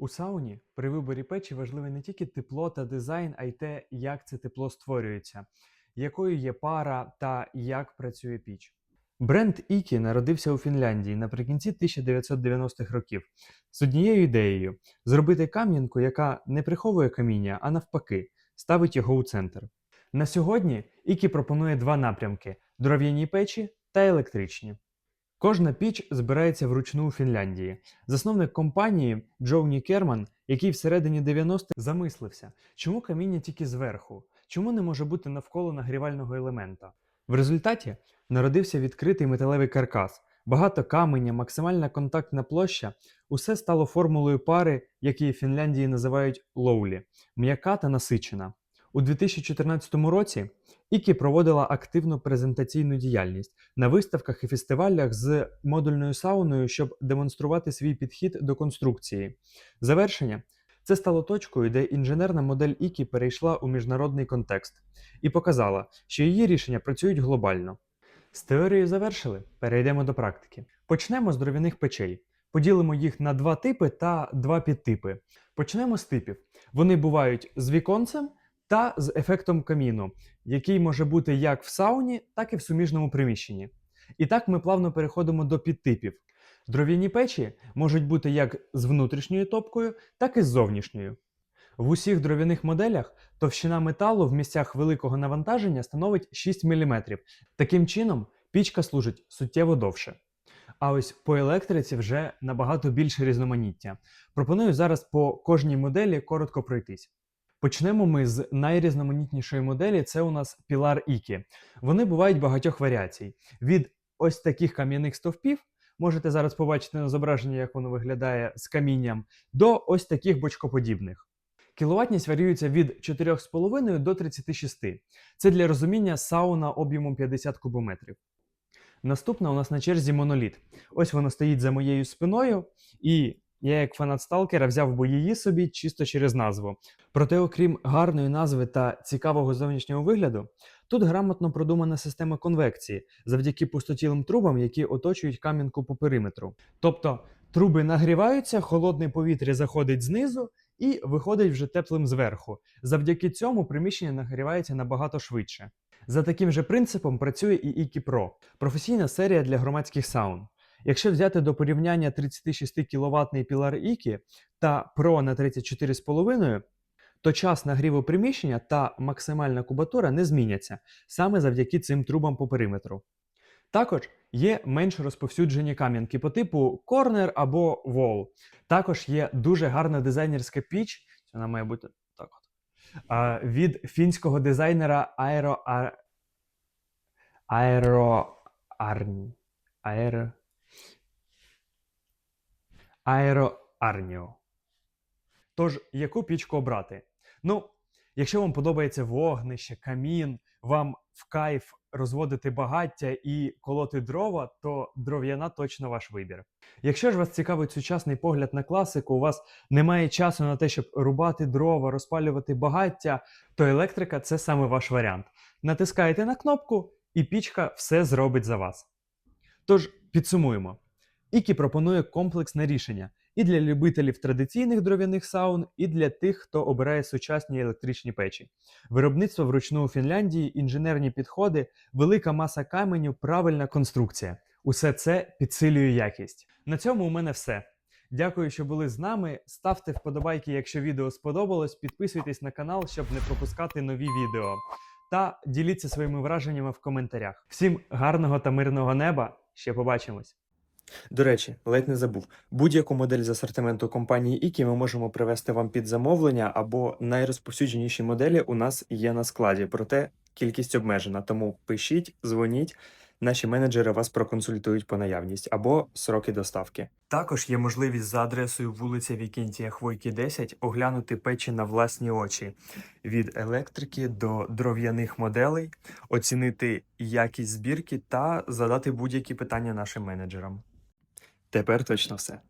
У сауні при виборі печі важливе не тільки тепло та дизайн, а й те, як це тепло створюється, якою є пара та як працює піч. Бренд Ікі народився у Фінляндії наприкінці 1990-х років з однією ідеєю зробити кам'янку, яка не приховує каміння, а навпаки, ставить його у центр. На сьогодні Ікі пропонує два напрямки: дров'яні печі та електричні. Кожна піч збирається вручну у Фінляндії. Засновник компанії Джоуні Керман, який всередині 90-х замислився, чому каміння тільки зверху, чому не може бути навколо нагрівального елемента. В результаті народився відкритий металевий каркас, багато каменя, максимальна контактна площа усе стало формулою пари, які в Фінляндії називають лоулі м'яка та насичена. У 2014 році Ікі проводила активну презентаційну діяльність на виставках і фестивалях з модульною сауною, щоб демонструвати свій підхід до конструкції. Завершення це стало точкою, де інженерна модель Ікі перейшла у міжнародний контекст і показала, що її рішення працюють глобально. З теорією завершили, перейдемо до практики. Почнемо з дров'яних печей. Поділимо їх на два типи та два підтипи. Почнемо з типів. Вони бувають з віконцем та з ефектом каміну, який може бути як в сауні, так і в суміжному приміщенні. І так ми плавно переходимо до підтипів. Дров'яні печі можуть бути як з внутрішньою топкою, так і з зовнішньою. В усіх дров'яних моделях товщина металу в місцях великого навантаження становить 6 мм. Таким чином, пічка служить суттєво довше. А ось по електриці вже набагато більше різноманіття. Пропоную зараз по кожній моделі коротко пройтись. Почнемо ми з найрізноманітнішої моделі. Це у нас Pilar Ікі. Вони бувають багатьох варіацій. Від ось таких кам'яних стовпів, можете зараз побачити на зображенні, як воно виглядає з камінням, до ось таких бочкоподібних. Кіловатність варіюється від 4,5 до 36. Це для розуміння сауна об'ємом 50 кубометрів. Наступна у нас на черзі моноліт. Ось воно стоїть за моєю спиною, і я, як фанат сталкера, взяв би її собі чисто через назву. Проте, окрім гарної назви та цікавого зовнішнього вигляду, тут грамотно продумана система конвекції завдяки пустотілим трубам, які оточують кам'янку по периметру. Тобто труби нагріваються, холодне повітря заходить знизу і виходить вже теплим зверху. Завдяки цьому приміщення нагрівається набагато швидше. За таким же принципом працює і Iki Pro – професійна серія для громадських саун. Якщо взяти до порівняння 36 кВт Pilar Iki та Pro на 34,5, то час нагріву приміщення та максимальна кубатура не зміняться саме завдяки цим трубам по периметру. Також є менш розповсюджені кам'янки по типу Corner або Wall. Також є дуже гарна дизайнерська піч, вона має бути так от, від фінського дизайнера Aero Ar... Aero Arn... Arnio. Тож, яку пічку обрати? Ну, якщо вам подобається вогнище, камін, вам в кайф розводити багаття і колоти дрова, то дров'яна точно ваш вибір. Якщо ж вас цікавить сучасний погляд на класику, у вас немає часу на те, щоб рубати дрова, розпалювати багаття, то електрика це саме ваш варіант. Натискаєте на кнопку, і пічка все зробить за вас. Тож підсумуємо. Ікі пропонує комплексне рішення і для любителів традиційних дров'яних саун, і для тих, хто обирає сучасні електричні печі. Виробництво вручну у Фінляндії, інженерні підходи, велика маса каменю, правильна конструкція. Усе це підсилює якість. На цьому у мене все. Дякую, що були з нами. Ставте вподобайки, якщо відео сподобалось. Підписуйтесь на канал, щоб не пропускати нові відео. Та діліться своїми враженнями в коментарях. Всім гарного та мирного неба! Ще побачимось! До речі, ледь не забув. Будь-яку модель з асортименту компанії Ікі ми можемо привезти вам під замовлення, або найрозповсюдженіші моделі у нас є на складі, проте кількість обмежена. Тому пишіть, дзвоніть, наші менеджери вас проконсультують по наявність або сроки доставки. Також є можливість за адресою вулиця Вікентія Хвойки 10 оглянути печі на власні очі від електрики до дров'яних моделей, оцінити якість збірки та задати будь-які питання нашим менеджерам. Тепер точно все.